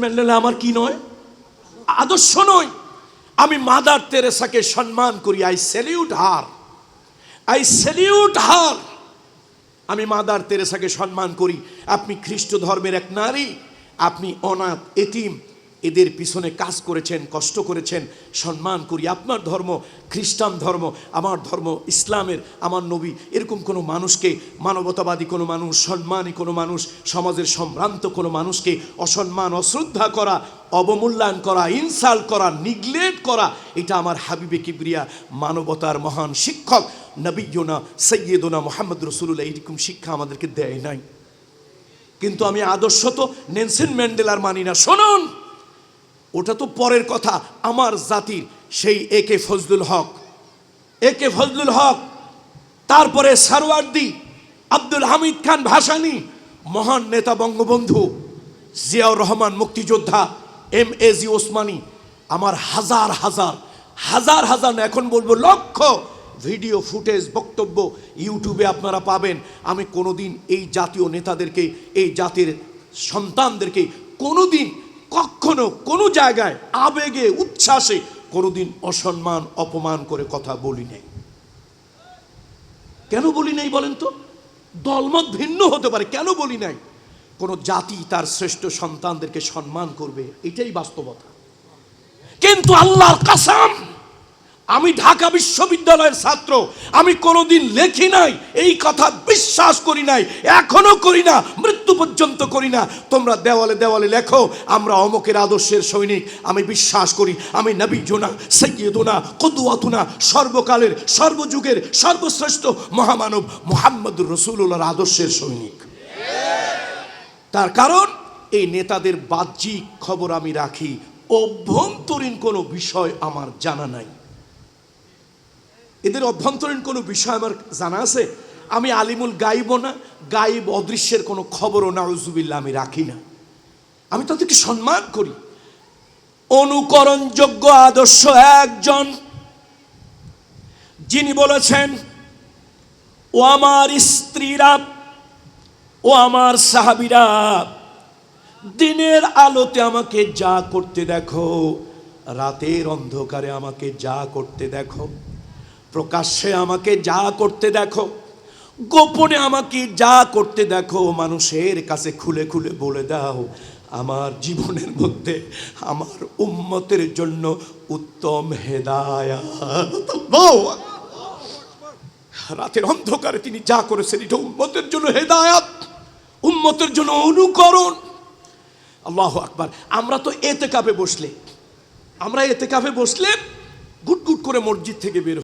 Mandela আমার কি নয়? আদর্শ নয়। আমি মাদার তেরেসাকে সম্মান করি। I salute her. I salute her. আমি মাদার তেরেসাকে সম্মান করি। আপনি খ্রিস্ট ধর্মের এক নারী। আপনি অনাথ, এতিম এদের পিছনে কাজ করেছেন, কষ্ট করেছেন। সম্মান করি, আপনার ধর্ম খ্রিস্টান ধর্ম, আমার ধর্ম ইসলামের, আমার নবী। এরকম কোনো মানুষকে, মানবতাবাদী কোনো মানুষ, সম্মানী কোনো মানুষ, সমাজের সম্ভ্রান্ত কোনো মানুষকে অসম্মান, অশ্রদ্ধা করা, অবমূল্যায়ন করা, ইনসাল্ট করা নিগলেক্ট করা, এটা আমার হাবিবে কিবরিয়া, মানবতার মহান শিক্ষক, নবীনা, সৈয়দোনা মোহাম্মদ রসুল্লাহ এইরকম শিক্ষা আমাদেরকে দেয় নাই। কিন্তু আমি আদর্শ তো নেনসেন ম্যান্ডেলার মানি না। শুনুন! ওটা তো পরের কথা, আমার জাতির, সেই এ কে ফজলুল হক। এ কে ফজলুল হক, তারপরে সারওয়ার্দি, আব্দুল হামিদ খান ভাসানি, মহান নেতা বঙ্গবন্ধু, জিয়াউর রহমান মুক্তিযোদ্ধা, এম এ জি ওসমানী, আমার হাজার হাজার হাজার হাজার না, এখন বলব লক্ষ ভিডিও, ফুটেজ, বক্তব্য ইউটিউবে আপনারা পাবেন। আমি কোনোদিন এই জাতীয় নেতাদেরকে, এই জাতির সন্তানদেরকে কোনোদিন কখনো কোনো জায়গায় আবেগে, উচ্ছ্বাসে কোনোদিন অসম্মান, অপমান করে কথা বলি নাই। কেন বলি নাই বলেন তো? দলমত ভিন্ন হতে পারে, কেন বলি নাই? কোন জাতি তার শ্রেষ্ঠ সন্তানদেরকে সম্মান করবে, এটাই বাস্তবতা। কিন্তু আল্লাহর কাসাম, আমি ঢাকা বিশ্ববিদ্যালয়ের ছাত্র, আমি কোনোদিন লেখি নাই, এই কথা বিশ্বাস করি নাই, এখনও করি না পর্যন্ত করি না। তোমরা দেওয়ালে দেওয়ালে লেখো, আমরা অমকের আদর্শের সৈনিক। আমি বিশ্বাস করি, আমি নবী জোনা সৈয়দোনা কদুয়াতুনা সর্বকালের, সর্বযুগের, সর্বশ্রেষ্ঠ মহামানব মোহাম্মদুর রসুল্লাহর আদর্শের সৈনিক। তার কারণ, এই নেতাদের বাহ্যিক খবর আমি রাখি। অভ্যন্তরীণ কোনো বিষয় আমার জানা নাই। এদের অভ্যন্তরীণ কোনো বিষয় আমার জানা আছে? আমি আলিমুল গাইব না, গাইব অদৃশ্যের কোনো খবরও না উজুবিল্লা আমি রাখি না। আমি তাদেরকে সম্মান করি। অনুকরণযোগ্য আদর্শ একজন, যিনি বলেছেন, ও আমার স্ত্রীরা, ও আমার সাহাবিরা, দিনের আলোতে আমাকে যা করতে দেখো, রাতের অন্ধকারে আমাকে যা করতে দেখো, প্রকাশ্যে আমাকে যা করতে দেখো গোপনে আমাকে যা করতে দেখো, মানুষের কাছে খুলে খুলে বলে দাও, আমার জীবনের মধ্যে, আমার উম্মতের জন্য উত্তম আল্লাহু রাতের অন্ধকারে তিনি যা করেছেন, এটা উম্মতের জন্য হেদায়াত, উম্মতের জন্য অনুকরণ। আল্লাহ আকবার। আমরা তো এতে কাপে বসলে, আমরা এতে কাপে বসলে গুট গুট করে মসজিদ থেকে বের